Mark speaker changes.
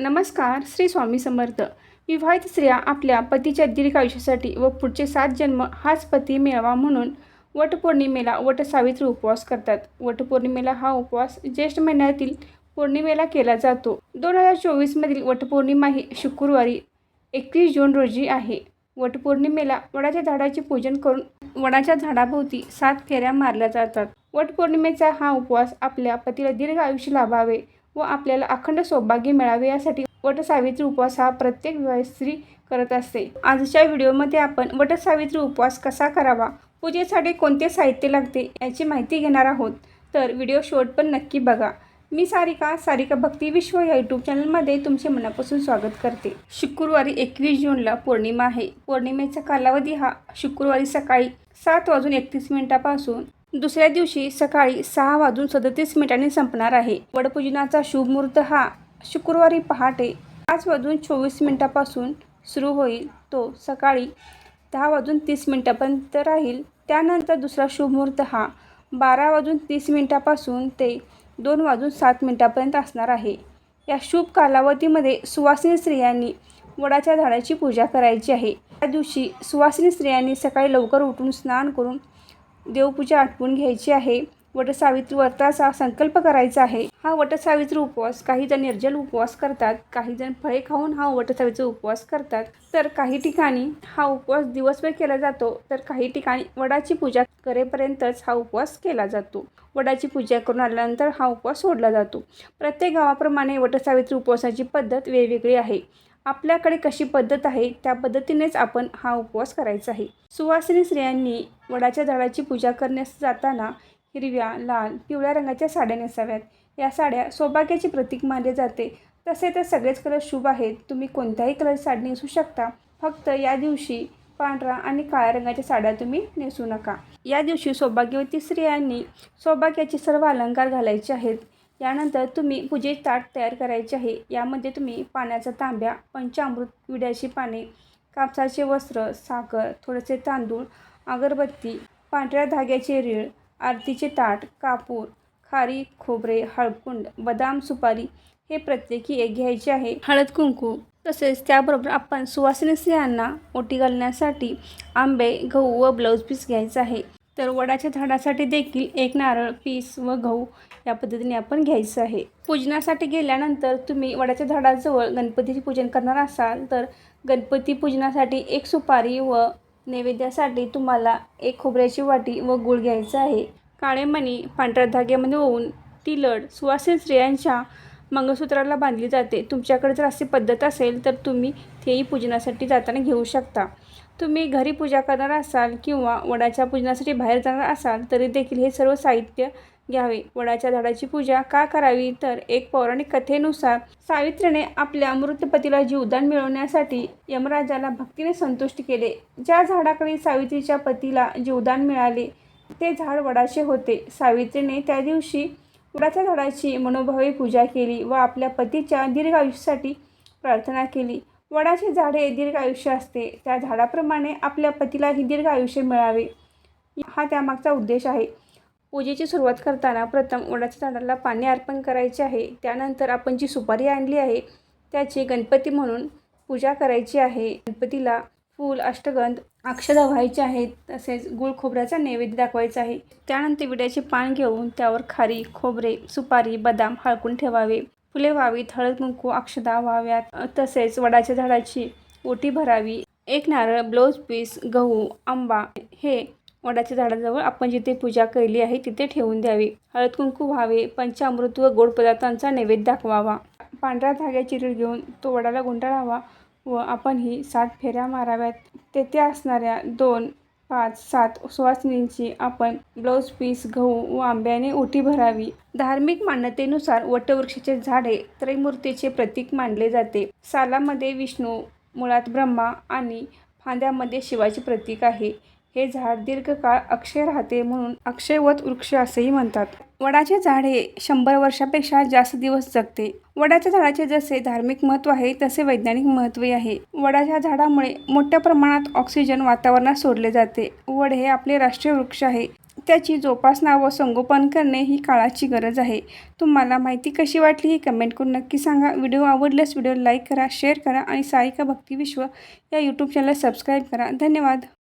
Speaker 1: नमस्कार श्री स्वामी समर्थ. विवाहित स्त्रिया आपल्या पतीच्या दीर्घ आयुष्यासाठी व पुढचे सात जन्म हाच पती मिळावा म्हणून वटपौर्णिमेला वटसावित्री उपवास करतात. वटपौर्णिमेला हा उपवास ज्येष्ठ महिन्यातील पौर्णिमेला केला जातो. दोन हजार चोवीसमधील वटपौर्णिमा ही शुक्रवारी एकवीस जून रोजी आहे. वटपौर्णिमेला वडाच्या झाडाचे पूजन करून वडाच्या झाडाभोवती सात फेऱ्या मारल्या जातात. वटपौर्णिमेचा हा उपवास आपल्या पतीला दीर्घ आयुष्य लाभावे व आपल्याला अखंड सौभाग्य मिळावे यासाठी वटसावित्री उपवास हा प्रत्येक स्त्री करत असते. आजच्या व्हिडिओमध्ये आपण वटसावित्री उपवास कसा करावा पूजेसाठी कोणते साहित्य लागते याची माहिती घेणार आहोत. तर व्हिडिओ शॉर्ट पण नक्की बघा. मी सारिका सारिका भक्ती विश्व या यूट्यूब चॅनलमध्ये तुमचे मनापासून स्वागत करते. शुक्रवारी एकवीस जूनला पौर्णिमा आहे. पौर्णिमेचा कालावधी हा शुक्रवारी सकाळी सात वाजून एकतीस मिनिटापासून दुसऱ्या दिवशी सकाळी सहा वाजून सदतीस मिनिटांनी संपणार आहे. वडपूजनाचा शुभ मुहूर्त हा शुक्रवारी पहाटे पाच वाजून चोवीस मिनिटापासून सुरू होईल. तो सकाळी दहा वाजून तीस मिनिटापर्यंत राहील. त्यानंतर दुसरा शुभ मुहूर्त हा बारा वाजून तीस मिनिटापासून ते दोन वाजून सात मिनिटापर्यंत असणार आहे. या शुभ कालावधीमध्ये सुवासिनी स्त्रियांनी वडाच्या झाडाची पूजा करायची आहे. त्या दिवशी सुवासिनी स्त्रियांनी सकाळी लवकर उठून स्नान करून देवपूजा आटपून घ्यायची आहे. वटसावित्री व्रताचा संकल्प करायचा आहे. हा वटसावित्री उपवास काही जण निर्जल उपवास करतात काही जण फळे खाऊन हा वटसावित्री उपवास करतात. तर काही ठिकाणी हा उपवास दिवसभर केला जातो तर काही ठिकाणी वडाची पूजा करेपर्यंतच हा उपवास केला जातो. वडाची पूजा करून आल्यानंतर हा उपवास सोडला जातो. प्रत्येक गावाप्रमाणे वटसावित्री उपवासाची पद्धत वेगवेगळी आहे. आपल्याकडे कशी पद्धत आहे त्या पद्धतीनेच आपण हा उपवास करायचा आहे. सुवासिनी स्त्रियांनी वडाच्या झाडाची पूजा करण्यास जाताना हिरव्या लाल पिवळ्या रंगाच्या साड्या नेसाव्यात. या साड्या सौभाग्याचे प्रतीक मानले जाते. तसे तर सगळेच कलर शुभ आहेत. तुम्ही कोणत्याही कलर साडी नेसू शकता. फक्त या दिवशी पांढरा आणि काळ्या रंगाच्या साड्या तुम्ही नेसू नका. या दिवशी सौभाग्यवती स्त्रियांनी सौभाग्याचे सर्व अलंकार घालायचे आहेत. यानंतर तुम्ही पूजे ताट तयार करायचे आहे. यामध्ये तुम्ही पाण्याचा तांब्या पंचामृत विड्याची पाने कापसाचे वस्त्र साखर थोडेसे तांदूळ अगरबत्ती पांढऱ्या धाग्याचे रीळ आरतीचे ताट कापूर खारी खोबरे हळकुंड बदाम सुपारी हे प्रत्येकी एक घ्यायचे आहे. हळद कुंकू तसेच त्याबरोबर आपण सुवासिनी स्त्रियांना ओटी घालण्यासाठी आंबे गहू व ब्लाऊज पीस घ्यायचा आहे. तर वडाच्या झाडासाठी देखील एक नारळ पीस व गहू या पद्धतीने आपण घ्यायचं आहे. पूजनासाठी गेल्यानंतर तुम्ही वडाच्या झाडाजवळ गणपतीचे पूजन करणार असाल तर गणपती पूजनासाठी एक सुपारी व नैवेद्यासाठी तुम्हाला एक खोबऱ्याची वाटी व गूळ घ्यायचा आहे. काळे मणी पांढऱ्या धाग्यामध्ये होऊन ती लड सुवासिन स्त्रियांच्या मंगळसूत्राला बांधली जाते. तुमच्याकडे जर अशी पद्धत असेल तर तुम्ही तेही पूजनासाठी जाताना घेऊ शकता. तुम्ही घरी पूजा करणार असाल किंवा वडाच्या पूजनासाठी बाहेर जाणार असाल तरी देखील हे सर्व साहित्य घ्यावे. वडाच्या झाडाची पूजा का करावी? तर एक पौराणिक कथेनुसार सावित्रीने आपल्या मृत पतीला जीवदान मिळवण्यासाठी यमराजाला भक्तीने संतुष्ट केले. ज्या झाडाकडे सावित्रीच्या पतीला जीवदान मिळाले ते झाड वडाचे होते. सावित्रीने त्या दिवशी वडाच्या झाडाची मनोभावे पूजा केली व आपल्या पतीच्या दीर्घ आयुष्यासाठी प्रार्थना केली. वडाचे झाडे हे दीर्घ आयुष्य असते. त्या झाडाप्रमाणे आपल्या पतीलाही दीर्घ आयुष्य मिळावे. हा त्यामागचा उद्देश आहे. पूजेची सुरुवात करताना प्रथम वडाच्या झाडाला पाणी अर्पण करायचे आहे. त्यानंतर आपण जी सुपारी आणली आहे त्याची गणपती म्हणून पूजा करायची आहे. गणपतीला फूल अष्टगंध अक्षदा व्हायचे आहेत तसेच गुळ खोबऱ्याचा नैवेद्य दाखवायचा आहे. त्यानंतर विड्याचे पान घेऊन त्यावर खारी खोबरे सुपारी बदाम हळकून ठेवावे. फुले व्हावीत हळद कुंकू अक्षदा व्हाव्यात तसेच वडाच्या झाडाची ओटी भरावी. एक नारळ ब्लाऊज पीस गहू आंबा हे वडाच्या झाडाजवळ आपण जिथे पूजा केली आहे तिथे ठेवून द्यावी. हळद कुंकू व्हावे पंचामृत व गोड पदार्थांचा नैवेद्य दाखवावा. पांढऱ्या धाग्याची रीळ घेऊन तो वडाला गुंडाळावा व आपण ही सात फेऱ्या माराव्यात. तेथे असणाऱ्या दोन पाच सात सुवासिनींची आपण ब्लाऊज पीस गहू व आंब्याने ओटी भरावी. धार्मिक मान्यतेनुसार वटवृक्षाचे झाडे त्रैमूर्तीचे प्रतीक मानले जाते. सालामध्ये विष्णू मुळात ब्रह्मा आणि फांद्यामध्ये शिवाचे प्रतीक आहे. हे झाड दीर्घकाळ अक्षय राहते म्हणून अक्षयवत वृक्ष असेही म्हणतात. वडाचे झाड हे शंभर वर्षापेक्षा जास्त दिवस जगते. वडाच्या झाडाचे जसे धार्मिक महत्त्व आहे तसे वैज्ञानिक महत्त्वही आहे. वडाच्या झाडामुळे मोठ्या प्रमाणात ऑक्सिजन वातावरणात सोडले जाते. वड हे आपले राष्ट्रीय वृक्ष आहे. त्याची जोपासना व संगोपन करणे ही काळाची गरज आहे. तुम्हाला माहिती कशी वाटली ही कमेंट करून नक्की सांगा. व्हिडिओ आवडल्यास व्हिडिओ लाईक करा शेअर करा आणि सारिका भक्ती विश्व या यूट्यूब चॅनल सबस्क्राईब करा. धन्यवाद.